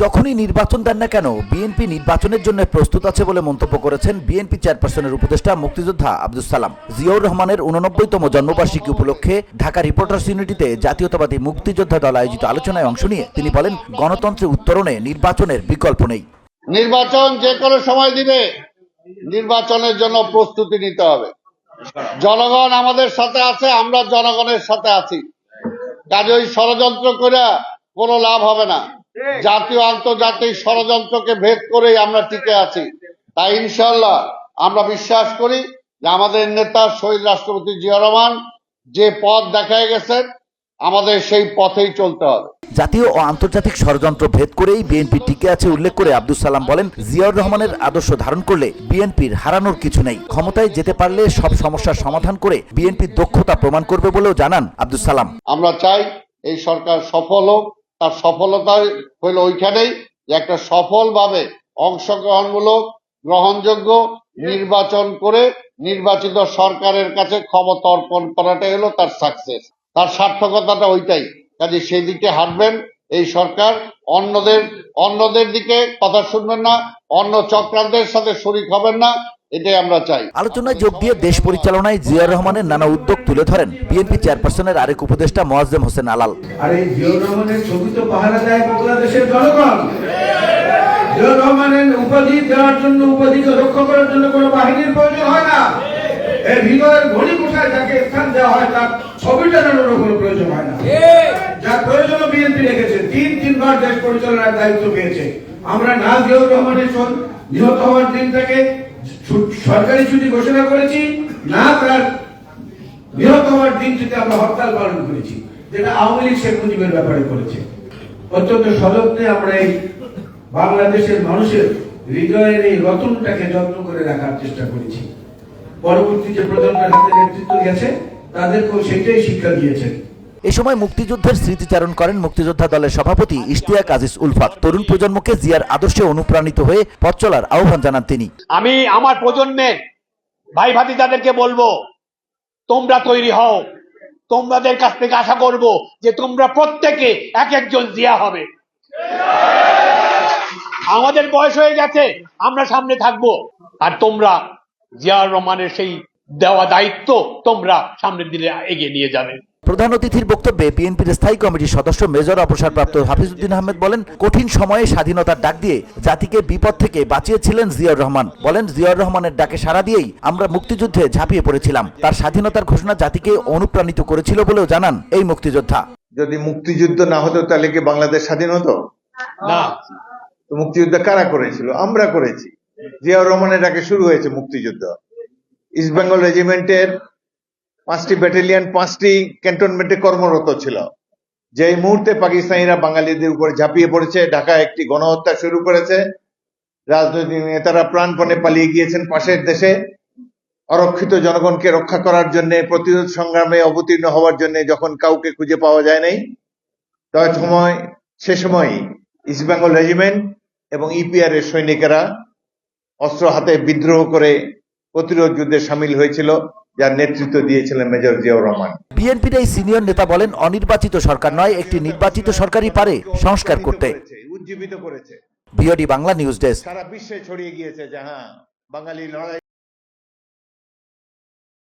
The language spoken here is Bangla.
যখনই নির্বাচন দেন না কেন বিএনপি নির্বাচনের জন্য প্রস্তুত আছে বলে মন্তব্য করেছেন বিএনপি চেয়ারপারসনের উপদেষ্টা মুক্তিযোদ্ধা আব্দুল সালাম। জিয়াউর রহমানের উননব্বইতম জন্মবার্ষিকী উপলক্ষে ঢাকা রিপোর্টার্স ইউনিটিতে জাতীয়তাবাদী মুক্তিযোদ্ধা দল আয়োজিত আলোচনায় অংশ নিয়ে তিনি বলেন, গণতন্ত্রের উত্তরণে নির্বাচনের বিকল্প নেই। নির্বাচন যে কোনো সময় দিবে, নির্বাচনের জন্য প্রস্তুতি নিতে হবে। জনগণ আমাদের সাথে আছে, আমরা জনগণের সাথে আছি। কাজে ওই ষড়যন্ত্র করে কোনো লাভ হবে না। জাতীয় আন্তর্জাতিক ষড়যন্ত্রকে ভেদ করেই আমরা টিকে আছি। তাই ইনশাল্লাহ আমরা বিশ্বাস করি যে আমাদের নেতা শহীদ রাষ্ট্রপতি জিয়া রহমান যে পথ দেখায় গেছেন আমাদের সেই পথেই চলতে হবে। জাতীয় ও আন্তর্জাতিক ষড়যন্ত্র ভেদ করেই বিএনপি টিকে আছে উল্লেখ করে আব্দুল সালাম বলেন জিয়াউর রহমানের আদর্শ ধারণ করলে বিএনপির হারানোর কিছু নেই। ক্ষমতায় যেতে পারলে সব সমস্যার সমাধান করে বিএনপির দক্ষতা প্রমাণ করবে বলেও জানান আব্দুল সালাম। আমরা চাই এই সরকার সফল হোক তার সফলতা হইল ওইখানেই যে একটা সফলভাবে অংশগ্রহণমূলক, গ্রহণযোগ্য নির্বাচন করে নির্বাচিত সরকারের কাছে ক্ষমতা অর্পণ করাটাই হলো তার সাকসেস তার সার্থকতাটা ওইটাই। কাজে সেই দিকে হাঁটবেন, এই সরকার অন্যদের অন্যদের দিকে কথা শুনবেন না, অন্য চক্রান্তের সাথে শরিক হবেন না এটাই আমরা চাই। আলোচনায় যোগ দিয়ে দেশ পরিচালনায় জিয়াউর রহমানের নানা উদ্যোগ তুলে ধরেন বিএনপি চেয়ারপারসনের আরেক উপদেষ্টা মোয়াজ্জেম হোসেন আলাল। আর এই জিয়র রহমানের ছবি তো পাহারা দেয় বাংলাদেশের জনগণ। জিয়র রহমানের উপাধি দেওয়ার জন্য উপাধিকে রক্ষা করার জন্য কোনো বাহিনীর প্রয়োজন হয় না। এর হৃদয়ের ঘড়ি কোঠায় যাকে স্থান দেওয়া হয় তার ছবি টানানোর কোনো প্রয়োজন হয় না। যার প্রয়োজনও বিএনপি রেখেছে। তিন তিনবার দেশ পরিচালনার দায়িত্ব পেয়েছে। আমরা না জিয়র রহমানের নিহত হওয়ার দিনটাকে ছু- সরকারি ছুটি ঘোষণা করেছি, না তার হওয়ার দিনটিতে আমরা হরতাল পালন করেছি, যেটা আওয়ামী লীগ শেখ মুজিবের ব্যাপারে করেছে। অত্যন্ত সযত্নে আমরা এই বাংলাদেশের মানুষের হৃদয়ের এই রতনটাকে যত্ন করে রাখার চেষ্টা করেছি। পরবর্তী যে প্রজন্মের হাতে নেতৃত্ব গেছে তাদেরকেও সেটাই শিক্ষা দিয়েছেন। এ সময় মুক্তিযুদ্ধের স্মৃতিচারণ করেন মুক্তিযোদ্ধা দলের সভাপতি ইশতিয়াক আজিজ উলফাত। তরুণ প্রজন্মকে জিয়ার আদর্শে অনুপ্রাণিত হয়ে পথ চলার আহ্বান জানান তিনি। আমি আমার প্রজন্মের ভাই ভাতিজাদেরকে বলব, তোমরা তৈরি হও। তোমাদের কাছ থেকে আশা করব যে তোমরা প্রত্যেকে এক একজন জিয়া হবে। আমাদের বয়স হয়ে গেছে, আমরা সামনে থাকব। আর তোমরা জিয়াউর রহমানের সেই দেওয়া দায়িত্ব তোমরা সামনের দিকে এগিয়ে নিয়ে যাবে। প্রধান অতিথির বক্তব্যে বিএনপির স্থায়ী কমিটির সদস্য মেজর অবসরপ্রাপ্ত হাফিজউদ্দিন আহমেদ বলেন কঠিন সময়ে স্বাধীনতার ডাক দিয়ে জাতিকে বিপদ থেকে বাঁচিয়েছিলেন জিয়াউর রহমান। বলেন জিয়াউর রহমানের ডাকে সাড়া দিয়েই আমরা মুক্তিযুদ্ধে ঝাঁপিয়ে পড়েছিলাম। তার স্বাধীনতার ঘোষণা জাতিকে অনুপ্রাণিত করেছিল বলেও জানান এই মুক্তিযোদ্ধা। যদি মুক্তিযুদ্ধ না হতো তাহলে কি বাংলাদেশ স্বাধীন হতো? না। তো মুক্তিযুদ্ধ কারা করেছিল? আমরা করেছি। জিয়াউর রহমানের ডাকে শুরু হয়েছে মুক্তিযুদ্ধ। ইস্ট বেঙ্গল রেজিমেন্টের পাঁচটি ব্যাটালিয়ন পাঁচটি ক্যান্টনমেন্টে কর্মরত ছিল। যেই মুহূর্তে পাকিস্তানিরা বাঙালিদের উপর ঝাঁপিয়ে পড়েছে ঢাকা একটি গণহত্যা শুরু করেছে। রাজনৈতিক নেতারা প্রাণপণে পালিয়ে গিয়েছেন পাশের দেশে। অরক্ষিত জনগণকে রক্ষা করার জন্য, প্রতিরোধ সংগ্রামে অবতীর্ণ হওয়ার জন্য যখন কাউকে খুঁজে পাওয়া যায় নাই সময়, সে সময় ইস্ট বেঙ্গল রেজিমেন্ট এবং ইপিআর এর সৈনিকেরা অস্ত্র হাতে বিদ্রোহ করে প্রতিরোধ যুদ্ধে সামিল হয়েছিল যার নেতৃত্ব দিয়েছিলেন মেজর জিয়াউর রহমান। বিএনপির এই সিনিয়র নেতা বলেন অনির্বাচিত সরকার নয় একটি নির্বাচিত সরকারই পারে সংস্কার করতে। উজ্জীবিত করেছে। BOD Bangla news desk. সারা বিশ্বে ছড়িয়ে গিয়েছে যে হ্যাঁ বাঙালি লড়াই